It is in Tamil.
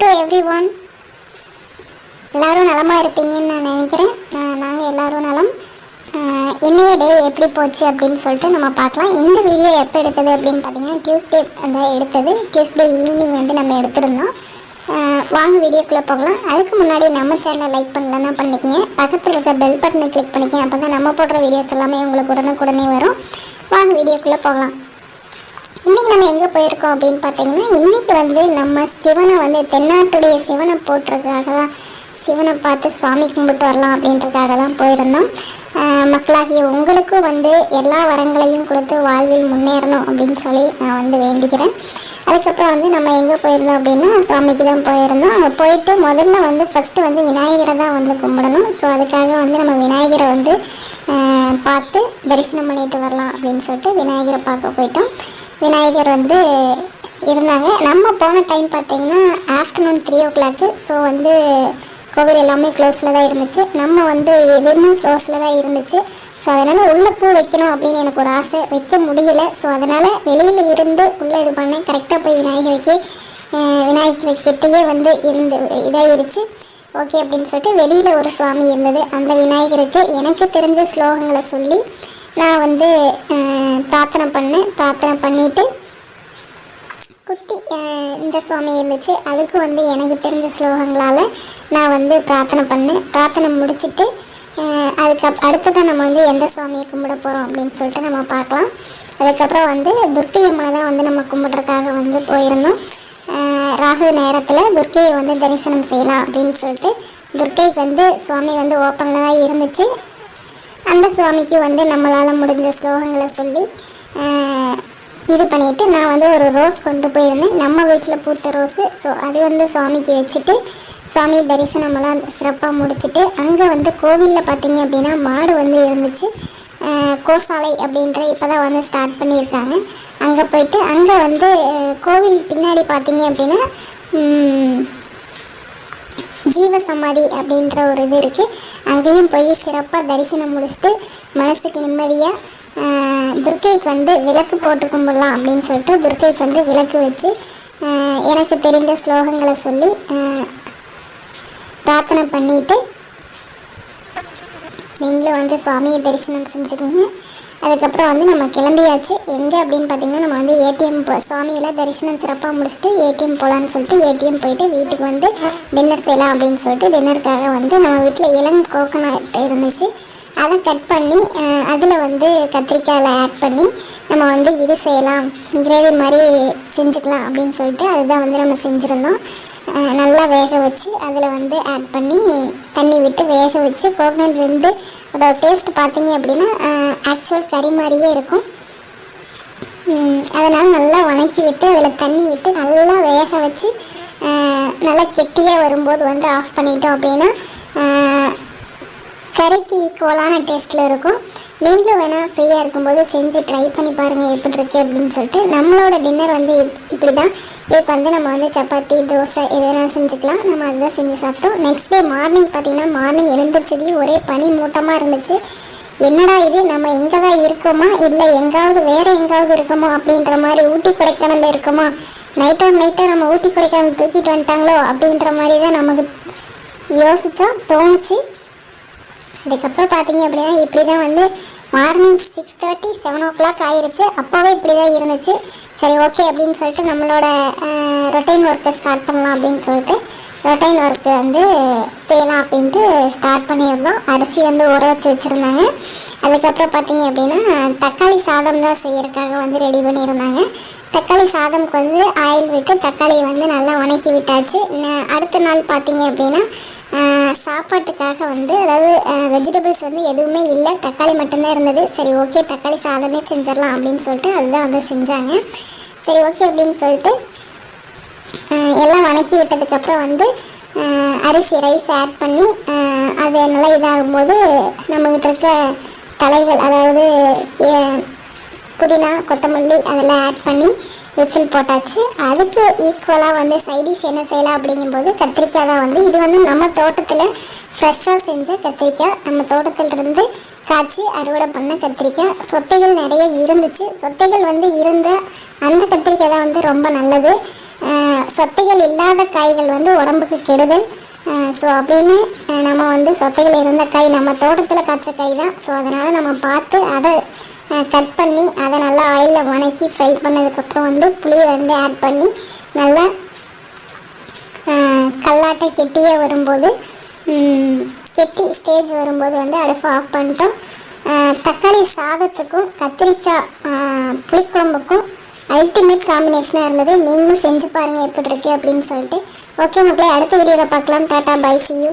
டு எவ்ரி ஒன் எல்லோரும் நலமாக இருப்பீங்கன்னு நான் நினைக்கிறேன். நாங்கள் எல்லோரும் நலம். இன்றைய இன்னைய டே எப்படி போச்சு அப்படின்னு சொல்லிட்டு நம்ம பார்க்கலாம். இந்த வீடியோ எப்போ எடுத்தது அப்படின்னு பார்த்தீங்கன்னா டியூஸ்டே அந்த எடுத்தது. டியூஸ்டே ஈவினிங் வந்து நம்ம எடுத்திருந்தோம். வாங்க வீடியோக்குள்ளே போகலாம். அதுக்கு முன்னாடி நம்ம சேனலை லைக் பண்ணலன்னா பண்ணிக்கங்க. பக்கத்தில் இருக்க பெல் பட்டனை கிளிக் பண்ணிக்கங்க. அப்போ தான் நம்ம போடுற வீடியோஸ் எல்லாமே உங்களுக்கு உடனுக்குடனே வரும். வாங்க வீடியோக்குள்ளே போகலாம். இன்றைக்கி நம்ம எங்கே போயிருக்கோம் அப்படின்னு பார்த்தீங்கன்னா இன்றைக்கி வந்து நம்ம சிவனை வந்து தென்னாட்டுடைய சிவனை போட்டுறதுக்காக தான் சிவனை பார்த்து சுவாமி கும்பிட்டு வரலாம் அப்படின்றதுக்காக தான் போயிருந்தோம் மக்களாகிய உங்களுக்கும் வந்து எல்லா வரங்களையும் கொடுத்து வாழ்வில் முன்னேறணும் அப்படின்னு சொல்லி நான் வந்து வேண்டிக்கிறேன். அதுக்கப்புறம் வந்து நம்ம எங்கே போயிருந்தோம் அப்படின்னா சுவாமிக்கு தான் போயிருந்தோம். அங்கே போயிட்டு முதல்ல வந்து ஃபஸ்ட்டு வந்து விநாயகரை தான் வந்து கும்பிடணும். ஸோ அதுக்காக வந்து நம்ம விநாயகரை வந்து பார்த்து தரிசனம் பண்ணிட்டு வரலாம் அப்படின்னு சொல்லிட்டு விநாயகரை பார்க்க போயிட்டோம். விநாயகர் வந்து இருந்தாங்க. நம்ம போன டைம் பார்த்தீங்கன்னா afternoon three o'clock so வந்து கோவில் எல்லாமே க்ளோஸில் தான் இருந்துச்சு. நம்ம வந்து எதுவுமே க்ளோஸில் தான் இருந்துச்சு. ஸோ அதனால் உள்ளே பூ வைக்கணும் அப்படின்னு எனக்கு ஒரு ஆசை. வைக்க முடியல. ஸோ அதனால் வெளியில் இருந்து உள்ளே இது பண்ணேன் கரெக்டாக போய் விநாயகருக்கு விநாயகர் கிட்டேயே வந்து இருந்து இதாகிருச்சு ஓகே அப்படின்னு சொல்லிட்டு வெளியில் ஒரு சுவாமி இருந்தது. அந்த விநாயகருக்கு எனக்கு தெரிஞ்ச ஸ்லோகங்களை சொல்லி நான் வந்து பிரார்த்தனை பண்ணேன் பிரார்த்தனை பண்ணிவிட்டு குட்டி இந்த சுவாமி இருந்துச்சு. அதுக்கு வந்து எனக்கு தெரிஞ்ச ஸ்லோகங்களால் நான் வந்து பிரார்த்தனை பண்ணேன் பிரார்த்தனை முடிச்சுட்டு அதுக்கு அடுத்ததான் நம்ம வந்து எந்த சுவாமியை கும்பிட போகிறோம் அப்படின்னு சொல்லிட்டு நம்ம பார்க்கலாம். அதுக்கப்புறம் வந்து துர்க்கை அம்மனை தான் வந்து நம்ம கும்பிட்றதுக்காக வந்து போயிருந்தோம். ராகு நேரத்தில் துர்க்கையை வந்து தரிசனம் செய்யலாம் அப்படின்னு சொல்லிட்டு துர்க்கைக்கு வந்து சுவாமி வந்து ஓப்பனில் தான் இருந்துச்சு. அந்த சுவாமிக்கு வந்து நம்மளால் முடிஞ்ச ஸ்லோகங்களை சொல்லி இது பண்ணிட்டு நான் வந்து ஒரு ரோஸ் கொண்டு போயிருந்தேன். நம்ம வீட்டில் பூத்த ரோஸு. ஸோ அது வந்து சுவாமிக்கு வச்சுட்டு சுவாமி தரிசனமெல்லாம் சிறப்பாக முடிச்சுட்டு அங்கே வந்து கோவிலில் பார்த்தீங்க அப்படின்னா மாடு வந்து இருந்துச்சு. கோசாலை அப்படின்ற இப்போ தான் வந்து ஸ்டார்ட் பண்ணியிருக்காங்க. அங்கே போயிட்டு அங்கே வந்து கோவில் பின்னாடி பார்த்தீங்க அப்படின்னா ஜீவ சமாதி அப்படின்ற ஒரு இது இருக்குது அங்கேயும் போய் சிறப்பாக தரிசனம் முடிச்சுட்டு மனசுக்கு நிம்மதியாக துர்க்கைக்கு வந்து விளக்கு போட்டு கும்பிடலாம் அப்படின்னு சொல்லிட்டு துர்க்கைக்கு வந்து விளக்கு வச்சு எனக்கு தெரிந்த ஸ்லோகங்களை சொல்லி பிரார்த்தனை பண்ணிவிட்டு நீங்களும் வந்து சுவாமியை தரிசனம் செஞ்சுக்கோங்க. அதுக்கப்புறம் வந்து நம்ம கிளம்பியாச்சு. எங்கே அப்படின்னு பார்த்தீங்கன்னா நம்ம வந்து ஏடிஎம் போ சுவாமியெல்லாம் தரிசனம் சிறப்பாக முடிச்சுட்டு ஏடிஎம் போகலான்னு சொல்லிட்டு ஏடிஎம் போயிட்டு வீட்டுக்கு வந்து டின்னர் செய்யலாம் அப்படின்னு சொல்லிட்டு டின்னருக்காக வந்து நம்ம வீட்டில் இளம் கோகனட் இருந்துச்சு. அதை கட் பண்ணி அதில் வந்து கத்திரிக்காயில் ஆட் பண்ணி நம்ம வந்து இது செய்யலாம். கிரேவி மாதிரி செஞ்சுக்கலாம் அப்படின்னு சொல்லிட்டு அதுதான் வந்து நம்ம செஞ்சுருந்தோம். நல்லா வேக வச்சு அதில் வந்து ஆட் பண்ணி தண்ணி விட்டு வேக வச்சு கோகனட் வெந்து அதோட டேஸ்ட் பார்த்தீங்க அப்படின்னா ஆக்சுவல் கறி மாதிரியே இருக்கும். அதனால் நல்லா வணக்கி விட்டு அதில் தண்ணி விட்டு நல்லா வேக வச்சு நல்லா கெட்டியாக வரும்போது வந்து ஆஃப் பண்ணிட்டோம் அப்படின்னா கறிக்கு ஈக்குவலான டேஸ்ட்டில் இருக்கும். நீங்களும் வேணால் ஃப்ரீயாக இருக்கும்போது செஞ்சு ட்ரை பண்ணி பாருங்கள் எப்படி இருக்குது அப்படின்னு சொல்லிட்டு நம்மளோட டின்னர் வந்து இப்படி தான் இப்போ வந்து நம்ம வந்து சப்பாத்தி தோசை எதனா செஞ்சுக்கலாம். நம்ம அதுதான் செஞ்சு சாப்பிட்டோம். நெக்ஸ்ட் டே மார்னிங் பார்த்தீங்கன்னா மார்னிங் எழுந்திரிச்சதையும் ஒரே பனி மூட்டமாக இருந்துச்சு. என்னடா இது? நம்ம எங்கே தான் இருக்கோமா? இல்லை எங்காவது வேறு எங்காவது இருக்கோமா? அப்படின்ற மாதிரி ஊட்டி கொடைக்கானலில் இருக்கோமா? நைட்டோட நைட்டாக நம்ம ஊட்டி கொடைக்கானல் தூக்கிட்டு வந்துட்டாங்களோ? அப்படின்ற மாதிரி தான் நமக்கு யோசித்தோம் தோணுச்சு. அதுக்கப்புறம் பார்த்தீங்க அப்படின்னா இப்படி தான் வந்து morning six thirty seven o'clock ஆயிடுச்சு அப்போவே இப்படி தான் இருந்துச்சு. சரி ஓகே அப்படின்னு சொல்லிட்டு நம்மளோட ரொட்டைன் ஒர்க்கை ஸ்டார்ட் பண்ணலாம் அப்படின்னு சொல்லிட்டு ரொட்டைன் ஒர்க்கு வந்து செய்யலாம் அப்படின்ட்டு ஸ்டார்ட் பண்ணியிருந்தோம். அரிசி வந்து ஊற வச்சு வச்சுருந்தாங்க. அதுக்கப்புறம் பார்த்தீங்க அப்படின்னா தக்காளி சாதம் தான் செய்யறதுக்காக வந்து ரெடி பண்ணியிருந்தாங்க. தக்காளி சாதம்க்கு வந்து ஆயில் விட்டு தக்காளியை வந்து நல்லா வணக்கி விட்டாச்சு. அடுத்த நாள் பார்த்தீங்க அப்படின்னா சாப்பாட்டுக்காக வந்து அதாவது வெஜிடபிள்ஸ் வந்து எதுவுமே இல்லை. தக்காளி மட்டும்தான் இருந்தது. சரி ஓகே தக்காளி சாதமே செஞ்சிடலாம் அப்படின்னு சொல்லிட்டு அதுதான் வந்து செஞ்சாங்க. சரி ஓகே அப்படின்னு சொல்லிட்டு எல்லாம் வணக்கி விட்டதுக்கப்புறம் வந்து அரிசி ரைஸ் ஆட் பண்ணி அது நல்லா இதாகும்போது நம்மகிட்ட இருக்க தலைகள் அதாவது புதினா கொத்தமல்லி அதெல்லாம் ஆட் பண்ணி விசில் போட்டாச்சு. அதுக்கு ஈக்குவலாக வந்து சைடிஷ் என்ன செய்யலாம் அப்படிங்கும்போது கத்திரிக்காய் தான் வந்து இது வந்து நம்ம தோட்டத்தில் ஃப்ரெஷ்ஷாக செஞ்ச கத்திரிக்காய். நம்ம தோட்டத்திலிருந்து காய்ச்சி அறுவடை பண்ண கத்திரிக்காய். சொத்தைகள் நிறைய இருந்துச்சு. சொத்தைகள் வந்து இருந்த அந்த கத்திரிக்காய் தான் வந்து ரொம்ப நல்லது. சொத்தைகள் இல்லாத காய்கள் வந்து உடம்புக்கு கெடுதல். ஸோ அப்படின்னு நம்ம வந்து சொத்தைகள் இருந்த காய் நம்ம தோட்டத்தில் காய்ச்ச காய் தான். ஸோ அதனால் நம்ம பார்த்து அதை கட் பண்ணி அதை நல்லா ஆயிலில் வணக்கி ஃப்ரை பண்ணதுக்கப்புறம் வந்து புளியை வந்து ஆட் பண்ணி நல்லா கல்லாட்டை கெட்டியே வரும்போது கெட்டி ஸ்டேஜ் வரும்போது வந்து அடுப்பை ஆஃப் பண்ணிட்டோம். தக்காளி சாதத்துக்கும் கத்திரிக்காய் புளிக்குழம்புக்கும் அல்டிமேட் காம்பினேஷனாக இருந்தது. நீங்களும் செஞ்சு பாருங்கள் எப்படி இருக்குது அப்படின்னு சொல்லிட்டு. ஓகே மக்களே அடுத்த வீடியோவில் பார்க்கலாம். Tata bye C you